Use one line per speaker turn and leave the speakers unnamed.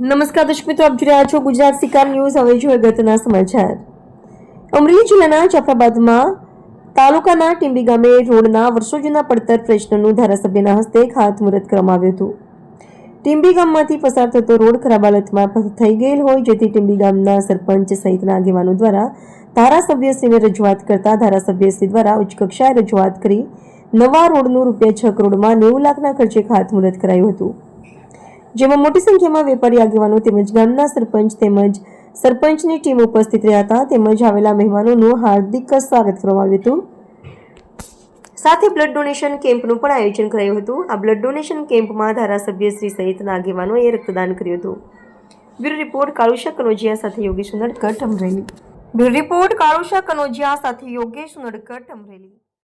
નમસ્કાર દર્શક મિત્રો, આપ જોઈ રહ્યા છો ગુજરાત શિકાર ન્યૂઝ. હવે જોઈએ ગતના સમાચાર. અમરેલી જિલ્લાના જાફરાબાદમાં તાલુકાના ટીંબી ગામે રોડના વર્ષો જૂના પડતર પ્રશ્નનું ધારાસભ્યના હસ્તે ખાતમુહૂર્ત કરવામાં આવ્યું હતું. ટીંબી ગામમાંથી પસાર થતો રોડ ખરાબ હાલતમાં થઈ ગયેલ હોય, જેથી ટીંબી ગામના સરપંચ સહિતના આગેવાનો દ્વારા ધારાસભ્યશ્રીને રજૂઆત કરતા ધારાસભ્યશ્રી દ્વારા ઉચ્ચ કક્ષાએ રજૂઆત કરી નવા રોડનું રૂપિયા છ કરોડમાં નેવું લાખના ખર્ચે ખાતમુહૂર્ત કરાયું હતું. જેમાં મોટી સંખ્યામાં વેપારી આગેવાનો તેમજ ગામના સરપંચ તેમજ સરપંચની ટીમ ઉપસ્થિત રહ્યા હતા. તેમજ આવેલા મહેમાનોનું હાર્દિક સ્વાગત કરવામાં આવ્યું હતું. સાથે બ્લડ ડોનેશન કેમ્પનું પણ આયોજન કરાયું હતું. આ બ્લડ ડોનેશન કેમ્પમાં ધારાસભ્ય શ્રી સહિતના આગેવાનોએ રક્તદાન કર્યું હતું. બ્યુરો રિપોર્ટ કાળુશા કનોજિયા સાથે યોગેશ નડકટ અમરેલી બ્યુરો રિપોર્ટ કાળુશા કનોજિયા સાથે યોગેશ નડકટ અમરેલી